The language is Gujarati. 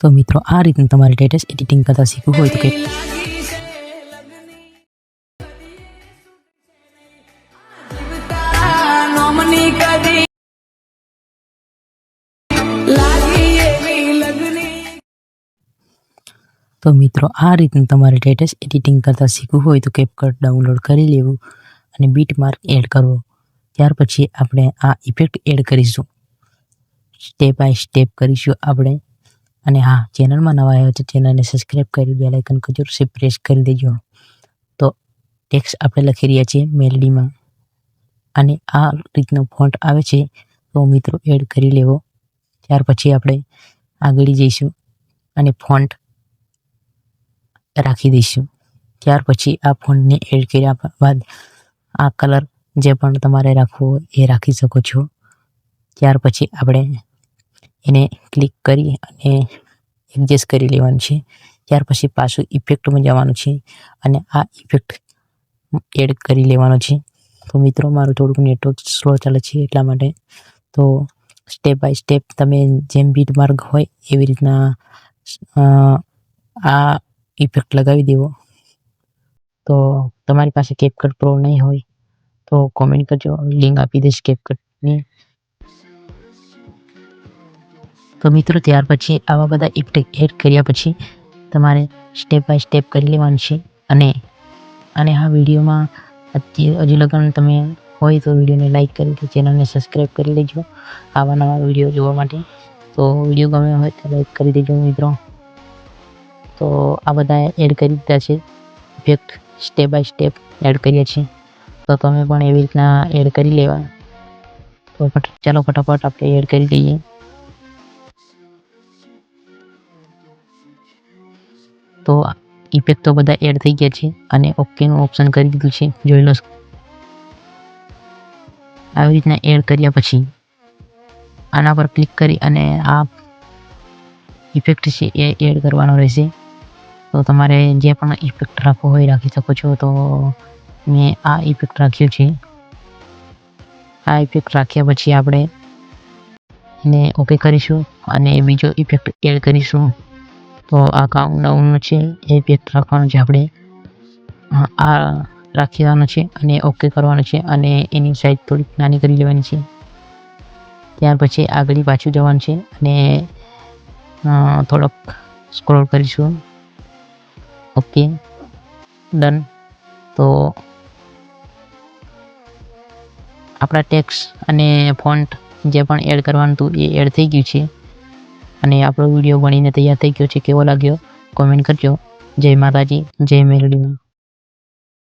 તો મિત્રો, આ રીતનું તમારે લેટેસ્ટ એડિટિંગ કરતાં શીખવું હોય તો કે તો મિત્રો, આ રીતનું તમારે લેટેસ્ટ એડિટિંગ કરતાં શીખવું હોય તો કેપકટ ડાઉનલોડ કરી લેવું અને બીટ માર્ક એડ કરવો. ત્યાર પછી આપણે આ ઇફેક્ટ એડ કરીશું. સ્ટેપ બાય સ્ટેપ કરીશું આપણે. અને હા ચેનલમાં નવા આવ્યો તો ચેનલને સબસ્ક્રાઈબ કરી બે લાઇકન જરૂરથી પ્રેસ કરી દેજો. તો ટેક્સ આપણે લખી રહ્યા છીએ મેલડીમાં. અને આ રીતનો ફોન્ટ આવે છે, તો મિત્રો એડ કરી લેવો. ત્યાર પછી આપણે આગળ જઈશું અને ફોન્ટ રાખી દઈશું. ત્યાર પછી આ ફોન્ટને એડ કર્યા બાદ આ કલર જે પણ તમારે રાખવો એ રાખી શકો છો. ત્યાર પછી આપણે એને ક્લિક કરી અને એડજસ્ટ કરી લેવાનું છે. ત્યાર પછી પાછું ઇફેક્ટમાં જવાનું છે અને આ ઇફેક્ટ એડ કરી લેવાનો છે. તો મિત્રો, મારું થોડુંક નેટવર્ક સ્લો ચાલે છે એટલા માટે. તો સ્ટેપ બાય સ્ટેપ તમે જેમ બીટ માર્ગ હોય એવી રીતના આ ઇફેક્ટ લગાવી દેવો. તો તમારી પાસે કેપકટ પ્રો નહીં હોય તો કોમેન્ટ કરજો. લિંક આપી દઈશ કેપકટની તો મિત્રો, ત્યાર પછી આવા બધા ઇફેક્ટ એડ કર્યા પછી તમારે સ્ટેપ બાય સ્ટેપ કરી લેવાનું છે. અને અને આ વિડીયોમાં અત્યારે હજુ લગન તમે હોય તો વિડીયોને લાઈક કરી ચેનલને સબસ્ક્રાઈબ કરી લેજો, આવા નવા વીડિયો જોવા માટે. તો વીડિયો ગમે હોય તો લાઈક કરી દેજો મિત્રો. તો આ બધા એડ કરી દીધા છે. Effect step by step add કર્યા છે. તો તમે પણ એવી રીતના એડ કરી લેવા. તો ચાલો ફટાફટ આપણે એડ કરી દઈએ તો ઇફેક્ટ તો બધા એડ થઈ ગયા છે અને ઓકેનું ઓપ્શન કરી દીધું છે. જોઈ લો. આવી રીતના એડ કર્યા પછી આના પર ક્લિક કરી અને આ ઇફેક્ટ છે એ એડ કરવાનો રહેશે. તો તમારે જે પણ ઇફેક્ટ રાખવો હોય રાખી શકો છો. તો મેં આ ઇફેક્ટ રાખ્યો છે. આ ઇફેક્ટ રાખ્યા પછી આપણે એને ઓકે કરીશું અને બીજો ઇફેક્ટ એડ કરીશું. તો આ કાઉન્ટડાઉન છે, એ પેજ રાખવાનું છે આપણે. આ રાખી દેવાનું છે અને ઓકે કરવાનો છે અને એની સાઈઝ થોડીક નાની કરી લેવાની છે. ત્યાર પછી આગળ પાછું જવાનું છે અને થોડોક સ્ક્રોલ કરીશું. ઓકે ડન તો આપણા ટેક્સ અને ફોન્ટ જે પણ એડ કરવાનું હતું એ એડ થઈ ગયું છે. અને આપણો વીડિયો ભણીને તૈયાર થઈ ગયો છે, કેવો લાગ્યો? કોમેન્ટ કરજો. જય માતાજી, જય મેલડીમાં